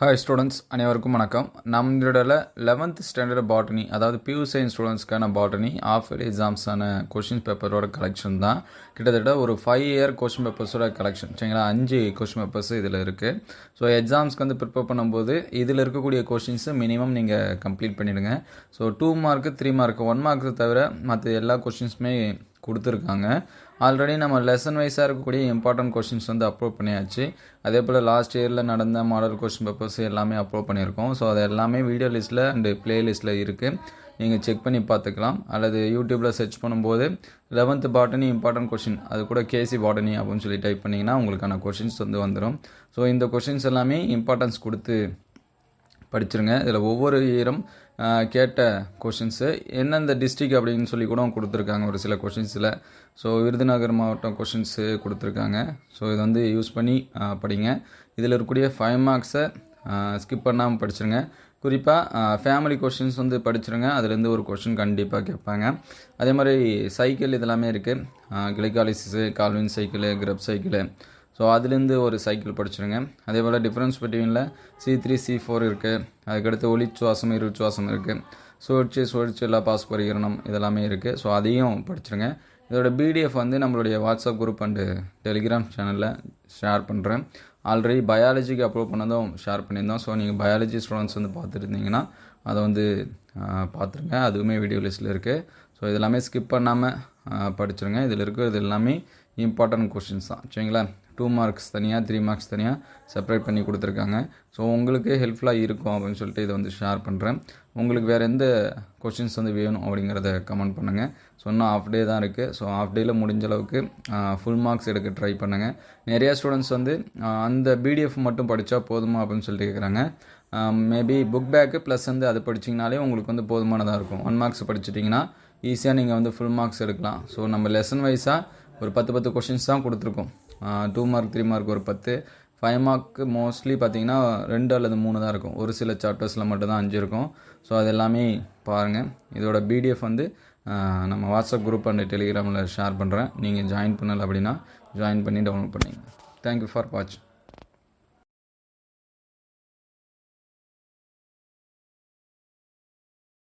Hi students அனைவருக்கும் வணக்கம். நம்மளோட லெவன்த் ஸ்டாண்டர்ட் பாட்டனி அதாவது பியூ சயின்ஸ் ஸ்டூடெண்ட்ஸ்க்கான பாட்டனி ஆஃப் இயர் எக்ஸாம்ஸான கொஷின் பேப்பரோட கலெக்ஷன் தான். கிட்டத்தட்ட ஒரு ஃபைவ் இயர் கொஷின் பேப்பர்ஸோட கலெக்ஷன் சரிங்களா? அஞ்சு கொஷின் பேப்பர்ஸ் இதில் இருக்குது ஸோ எக்ஸாம்ஸ்க்கு வந்து ப்ரிப்பேர் பண்ணும்போது இதில் இருக்கக்கூடிய கொஷின்ஸு மினிமம் நீங்கள் கம்ப்ளீட் பண்ணிவிடுங்க so two mark three mark one mark தவிர மற்ற எல்லா கொஷின்ஸுமே கொடுத்துருக்காங்க. ஆல்ரெடி நம்ம லெசன் வைஸாக இருக்கக்கூடிய இம்பார்ட்டன்ட் கொஷின்ஸ் வந்து அப்லோட் பண்ணியாச்சு. அதே போல் லாஸ்ட் இயரில் நடந்த மாடல் கொஷின் பேப்பர்ஸ் எல்லாமே அப்லோட் பண்ணியிருக்கோம். ஸோ அது எல்லாமே வீடியோ லிஸ்ட்டில் அண்டு ப்ளேலிஸ்ட்டில் இருக்குது நீங்கள் செக் பண்ணி பார்த்துக்கலாம். அல்லது யூடியூப்பில் சர்ச் பண்ணும்போது லெவன்த்து பாட்டனி இம்பார்ட்டன்ட் கொஷின் அது கூட கேசி பாட்டனி அப்படின்னு சொல்லி டைப் பண்ணிங்கன்னா உங்களுக்கான கொஷின்ஸ் வந்து வந்துடும் ஸோ இந்த கொஷின்ஸ் எல்லாமே இம்பார்ட்டன்ஸ் கொடுத்து படிச்சிருங்க. இதில் ஒவ்வொரு இயரும் கேட்ட கொஷின்ஸு எந்தெந்த டிஸ்ட்ரிக் அப்படின்னு சொல்லி கூட கொடுத்துருக்காங்க. ஒரு சில கொஷின்ஸில் ஸோ விருதுநகர் மாவட்டம் கொஷின்ஸு கொடுத்துருக்காங்க. ஸோ இதை வந்து யூஸ் பண்ணி படிங்க. இதில் இருக்கக்கூடிய ஃபைவ் மார்க்ஸை ஸ்கிப் பண்ணாமல் படிச்சிருங்க. குறிப்பாக ஃபேமிலி கொஷின்ஸ் வந்து படிச்சிருங்க. அதுலேருந்து ஒரு கொஷின் கண்டிப்பாக கேட்பாங்க. அதே மாதிரி சைக்கிள் இதெல்லாமே இருக்குது glycolysis Calvin cycle Krebs cycle so அதுலேருந்து ஒரு சைக்கிள் படிச்சுருங்க. அதே போல் டிஃப்ரென்ஸ் பிட்வீனில் சி த்ரீ சி ஃபோர் இருக்குது அதுக்கடுத்து ஒளி சுவாசம் இரு சுவாசம் இருக்குது சுழற்சி சுழற்சி எல்லா பாஸ் பரிகரணம் இதெல்லாமே இருக்குது ஸோ அதையும் படிச்சிருங்க. இதோட பிடிஎஃப் வந்து நம்மளுடைய வாட்ஸ்அப் குரூப் அண்டு டெலிகிராம் சேனலில் ஷேர் பண்ணுறேன் ஆல்ரெடி பயாலஜிக்கு அப்லோட் பண்ணதும் ஷேர் பண்ணியிருந்தோம். ஸோ நீங்கள் பயாலஜி ஸ்டூடெண்ட்ஸ் வந்து பார்த்துருந்தீங்கன்னா அதை வந்து பார்த்துருங்க. அதுவுமே வீடியோ லிஸ்ட்டில் இருக்குது ஸோ இதெல்லாமே ஸ்கிப் பண்ணாமல் படிச்சிருங்க. இதில் இருக்கிறது எல்லாமே இம்பார்ட்டன்ட் கொஷின்ஸ் தான். சரிங்களா? டூ மார்க்ஸ் தனியாக த்ரீ மார்க்ஸ் தனியாக செப்பரேட் பண்ணி கொடுத்துருக்காங்க. ஸோ உங்களுக்கு ஹெல்ப்ஃபுல்லாக இருக்கும் அப்படின்னு சொல்லிட்டு இதை வந்து ஷேர் பண்ணுறேன் உங்களுக்கு வேறு எந்த கொஷின்ஸ் வந்து வேணும் அப்படிங்கிறத கமெண்ட் பண்ணுங்கள் ஸோ இன்னும் ஆஃப் டே தான் இருக்குது ஸோ ஆஃப் டேயில் முடிஞ்ச அளவுக்கு ஃபுல் மார்க்ஸ் எடுக்க ட்ரை பண்ணுங்கள் நிறையா ஸ்டூடெண்ட்ஸ் வந்து அந்த பிடிஎஃப் மட்டும் படித்தா போதுமா அப்படின்னு சொல்லிட்டு கேட்குறாங்க மேபி புக் பேக்கு ப்ளஸ் வந்து அது படிச்சிங்கனாலே உங்களுக்கு வந்து போதுமானதாக இருக்கும். ஒன் மார்க்ஸ் படிச்சிட்டிங்கன்னா ஈஸியாக நீங்கள் வந்து ஃபுல் மார்க்ஸ் எடுக்கலாம். ஸோ நம்ம லெசன் வைஸாக ஒரு பத்து பத்து கொஷின்ஸ் தான் கொடுத்துருக்கோம். டூ மார்க் த்ரீ மார்க் ஒரு பத்து. ஃபைவ் மார்க்கு மோஸ்ட்லி பார்த்தீங்கன்னா ரெண்டு அல்லது மூணு தான் இருக்கும். ஒரு சில சாப்டர்ஸில் மட்டும்தான் அஞ்சு இருக்கும். ஸோ அது எல்லாமே பாருங்கள் இதோட பிடிஎஃப் வந்து நம்ம வாட்ஸ்அப் குரூப் அண்ட் டெலிகிராமில் ஷேர் பண்ணுறேன் நீங்கள் ஜாயின் பண்ணலை அப்படின்னா ஜாயின் பண்ணி டவுன்லோட் பண்ணிங்க. Thank you for watch